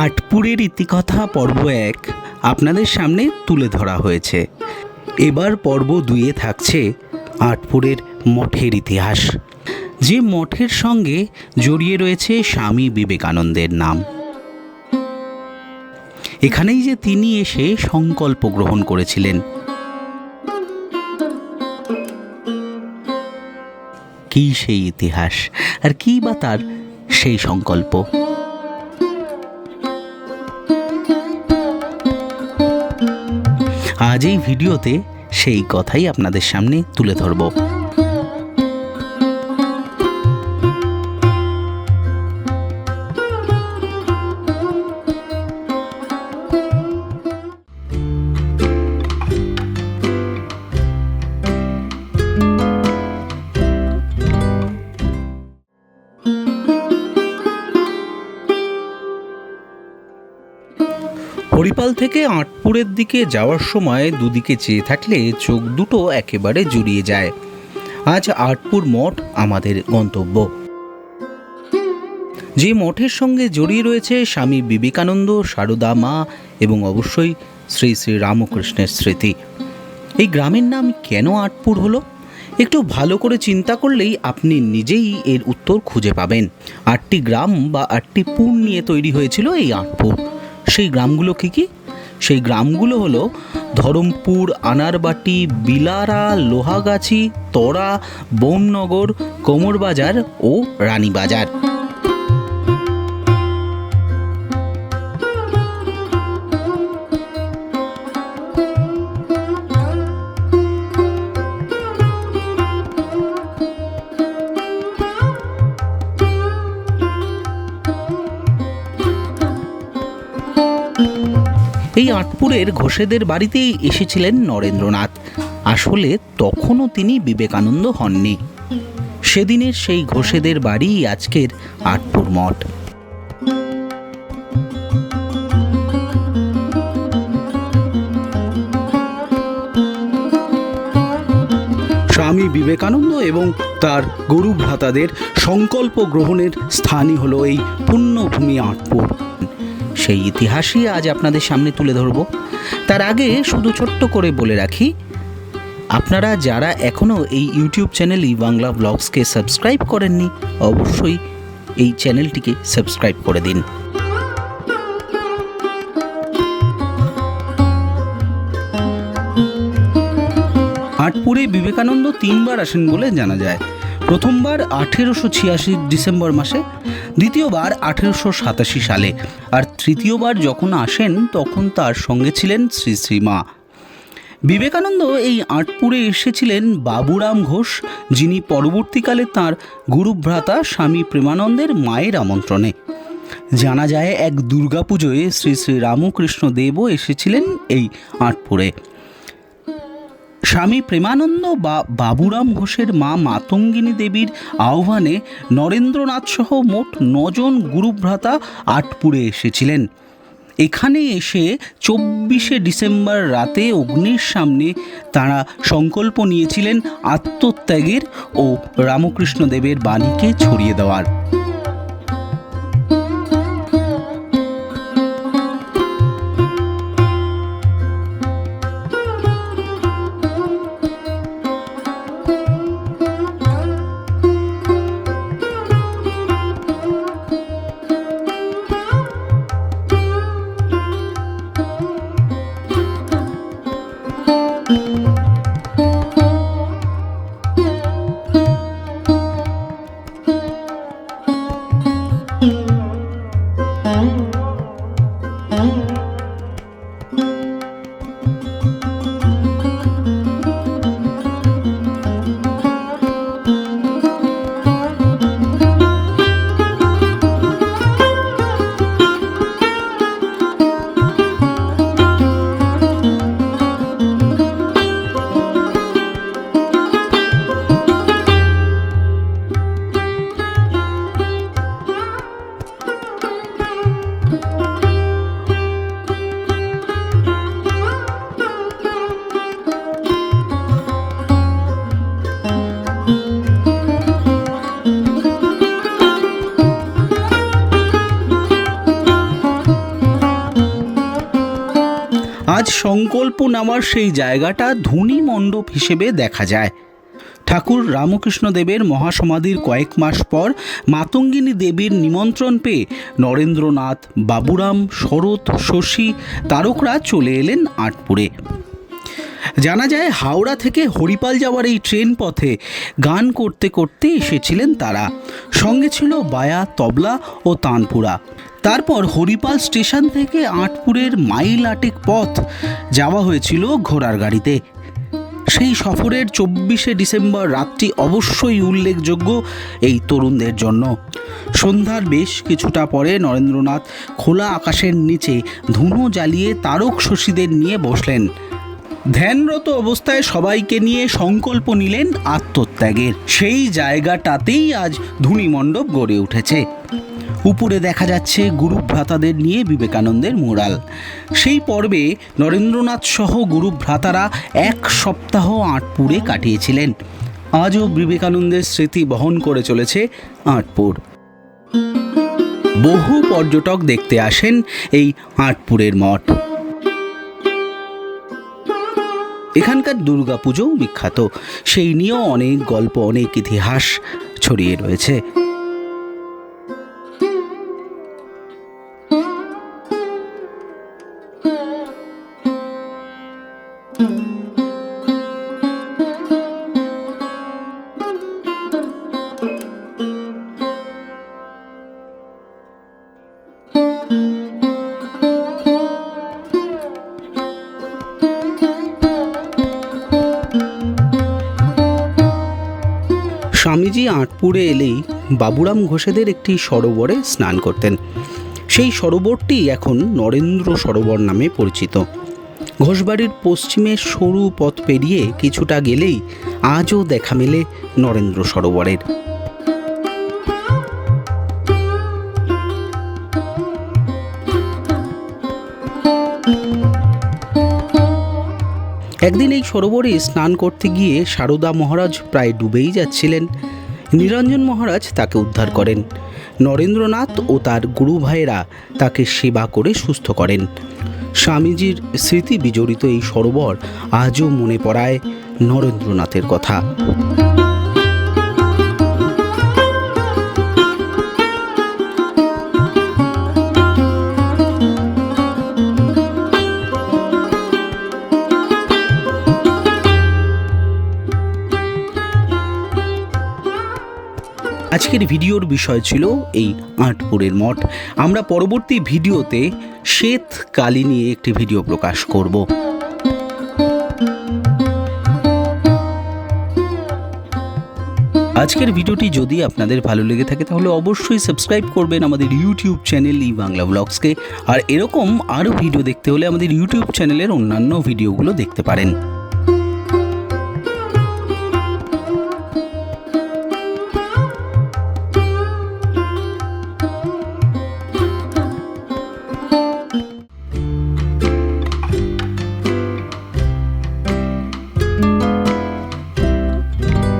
আটপুরের ইতিকথা পর্ব এক আপনাদের সামনে তুলে ধরা হয়েছে। এবার পর্ব দুইয়ে থাকছে আটপুরের মঠের ইতিহাস। যে মঠের সঙ্গে জড়িয়ে রয়েছে স্বামী বিবেকানন্দের নাম। এখানেই যে তিনি এসে সংকল্প গ্রহণ করেছিলেন। কি সেই ইতিহাস? আর কি বা তার সেই সংকল্প? আজ এই ভিডিওতে সেই কথাই আপনাদের সামনে তুলে ধরব। হরিপাল থেকে আটপুরের দিকে যাওয়ার সময় দুদিকে চেয়ে থাকলে চোখ দুটো একেবারে জুড়িয়ে যায়। আজ আটপুর মঠ আমাদের গন্তব্য। যে মঠের সঙ্গে জড়িয়ে রয়েছে স্বামী বিবেকানন্দ, সারদা মা এবং অবশ্যই শ্রী শ্রী রামকৃষ্ণের স্মৃতি। এই গ্রামের নাম কেন আটপুর হলো? একটু ভালো করে চিন্তা করলেই আপনি নিজেই এর উত্তর খুঁজে পাবেন। আটটি গ্রাম বা আটটি পুর নিয়ে তৈরি হয়েছিল এই আটপুর। সেই গ্রামগুলো কি কি? সেই গ্রামগুলো হলো ধরমপুর, আনারবাটি, বিলারা, লোহাগাছি, তরা বোমনগর কোমরবাজার ও রানীবাজার। এই আটপুরের ঘোষেদের বাড়িতেই এসেছিলেন নরেন্দ্রনাথ। আসলে তখনও তিনি বিবেকানন্দ হননি। সেদিনের সেই ঘোষেদের বাড়ি আজকের আটপুর মঠ। স্বামী বিবেকানন্দ এবং তার গরু ভ্রাতাদের সংকল্প গ্রহণের স্থানই হলো এই পুণ্যভূমি আটপুর। সেই ইতিহাসই আজ আপনাদের সামনে তুলে ধরব। তার আগে শুধু ছোট্ট করে বলে রাখি, আপনারা যারা এখনও এই ইউটিউব চ্যানেল ই বাংলা ব্লগসকে সাবস্ক্রাইব করেননি, অবশ্যই এই চ্যানেলটিকে সাবস্ক্রাইব করে দিন। আটপুরে বিবেকানন্দ তিনবার আসেন বলে জানা যায়। প্রথমবার আঠেরোশো ছিয়াশি ডিসেম্বর মাসে, দ্বিতীয়বার আঠেরোশো সাতাশি সালে। আর তৃতীয়বার যখন আসেন, তখন তার সঙ্গে ছিলেন শ্রী শ্রীমা। বিবেকানন্দ এই আটপুরে এসেছিলেন বাবুরাম ঘোষ, যিনি পরবর্তীকালে তাঁর গুরুভ্রাতা স্বামী প্রেমানন্দের মায়ের আমন্ত্রণে। জানা যায়, এক দুর্গাপুজোয় শ্রী শ্রী রামকৃষ্ণ দেবও এসেছিলেন এই আটপুরে। স্বামী প্রেমানন্দ বা বাবুরাম ঘোষের মা মাতঙ্গিনী দেবীর আহ্বানে নরেন্দ্রনাথ সহ মোট নজন গুরুভ্রাতা আটপুরে এসেছিলেন। এখানে এসে চব্বিশে ডিসেম্বর রাতে অগ্নির সামনে তারা সংকল্প নিয়েছিলেন আত্মত্যাগের ও রামকৃষ্ণ দেবের বাণীকে ছড়িয়ে দেওয়ার। Música সংকল্প নামার সেই জায়গাটা ধনী মণ্ডপ হিসেবে দেখা যায়। ঠাকুর রামকৃষ্ণ দেবের মহাসমাধির কয়েক মাস পর মাতঙ্গিনী দেবীর নিমন্ত্রণ পেয়ে নরেন্দ্রনাথ, বাবুরাম, শরৎ, শশী, তারকরা চলে এলেন আটপুরে। জানা যায় হাওড়া থেকে হরিপাল যাওয়ার এই ট্রেন পথে গান করতে করতে এসেছিলেন তারা। সঙ্গে ছিল বায়া, তবলা ও তানপুরা। তারপর হরিপাল স্টেশন থেকে আটপুরের মাইল আটেক পথ যাওয়া হয়েছিল ঘোড়ার গাড়িতে। সেই সফরের চব্বিশে ডিসেম্বর রাতটি অবশ্যই উল্লেখযোগ্য এই তরুণদের জন্য। সন্ধ্যার বেশ কিছুটা পরে নরেন্দ্রনাথ খোলা আকাশের নিচে ধুনো জ্বালিয়ে তারক শশীদের নিয়ে বসলেন। ধ্যানরত অবস্থায় সবাইকে নিয়ে সংকল্প নিলেন আত্মত্যাগের। সেই জায়গাটাতেই আজ ধুনিমণ্ডপ গড়ে উঠেছে। উপরে দেখা যাচ্ছে গুরু ভ্রাতাদের নিয়ে বিবেকানন্দের মোরাল সেই পর্বে নরেন্দ্রনাথ সহ গুরু ভ্রাতারা এক সপ্তাহ আটপুরে কাটিয়েছিলেন। আজও বিবেকানন্দের স্মৃতি বহন করে চলেছে আটপুর। বহু পর্যটক দেখতে আসেন এই আটপুরের মঠ। এখানকার দুর্গাপুজোও বিখ্যাত। সেই নিয়েও অনেক গল্প, অনেক ইতিহাস ছড়িয়ে রয়েছে। আটপুরে এলেই বাবুরাম ঘোষেদের একটি সরোবরে স্নান করতেন। সেই সরোবরটি এখন নরেন্দ্র সরোবর নামে পরিচিত। ঘোষবাড়ির পশ্চিমে সরু পথ পেরিয়ে কিছুটা গেলেই আজও দেখা মেলে নরেন্দ্র সরোবরের। একদিন এই সরোবরে স্নান করতে গিয়ে সারদা মহারাজ প্রায় ডুবেই যাচ্ছিলেন। নিরঞ্জন মহারাজ তাকে উদ্ধার করেন। নরেন্দ্রনাথ ও তার গুরু ভাইয়েরা তাকে সেবা করে সুস্থ করেন। স্বামীজির স্মৃতি বিজড়িত এই সরোবর আজও মনে পড়ায় নরেন্দ্রনাথের কথা। আজকের ভিডিওর বিষয় ছিল এই আটপুরের মঠ। আমরা পরবর্তী ভিডিওতে শ্বেত কালী নিয়ে একটি ভিডিও প্রকাশ করব। আজকের ভিডিওটি যদি আপনাদের ভালো লেগে থাকে, তাহলে অবশ্যই সাবস্ক্রাইব করবেন আমাদের ইউটিউব চ্যানেল ই বাংলা ব্লগসকে। আর এরকম আরও ভিডিও দেখতে হলে আমাদের ইউটিউব চ্যানেলের অন্যান্য ভিডিওগুলো দেখতে পারেন।